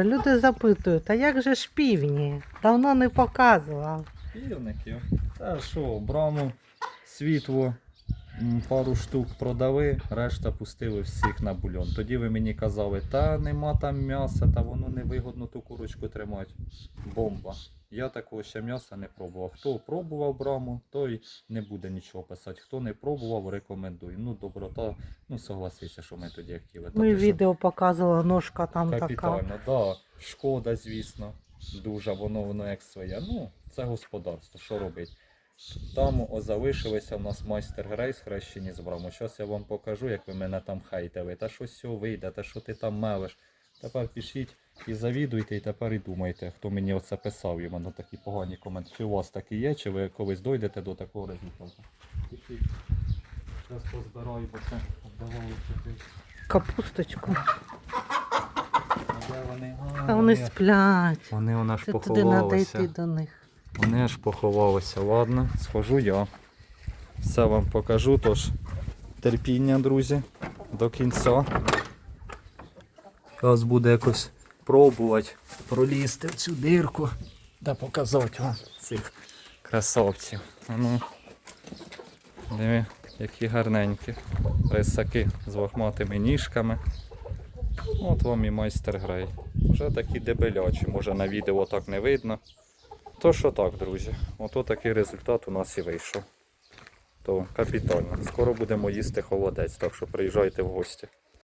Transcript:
Люди запитують, а як же ж півні? Давно не показував. Півників. Та що, браму, світло, пару штук продали, решта пустили всіх на бульон. Тоді ви мені казали, та нема там м'яса, та воно невигодно ту курочку тримати. Бомба. Я такого ще м'яса не пробував. Хто пробував браму, той не буде нічого писати. Хто не пробував, рекомендую. Ну, доброта, ну согласися, що ми тоді хотіли. Ми що? відео показували, ножка там така. Капітально, так. Да. Шкода, звісно. Дуже воно воно як своє. Ну, це господарство, що робить. Там о, залишилися в нас майстер Грейс хрещені з браму. Зараз я вам покажу, як ви мене там хейтили. Та що цього вийде, та що ти там мелиш. Тепер пишіть і завідуйте, і тепер і думайте, хто мені оце писав йому на такі погані коменти. Чи у вас такі є, чи ви колись дойдете до такого результату. Зараз позбираю, бо це обдавали чотири. Капусточку. А де вони? А вони сплять. Вони у нас Це туди треба поховалися. йти до них. Вони аж поховалися. Ладно, схожу я. Все вам покажу, тож терпіння, друзі, до кінця. Зараз буде якось пробувати пролізти в цю дирку та показати вам цих красавців. Ну, диви, які гарненькі. Рисаки з лохматими ніжками. От вам і майстер грей. Вже такі дебелячі, може на відео так не видно. То що так, друзі, ото такий результат у нас і вийшов. То капітально. Скоро будемо їсти холодець, так що приїжджайте в гості.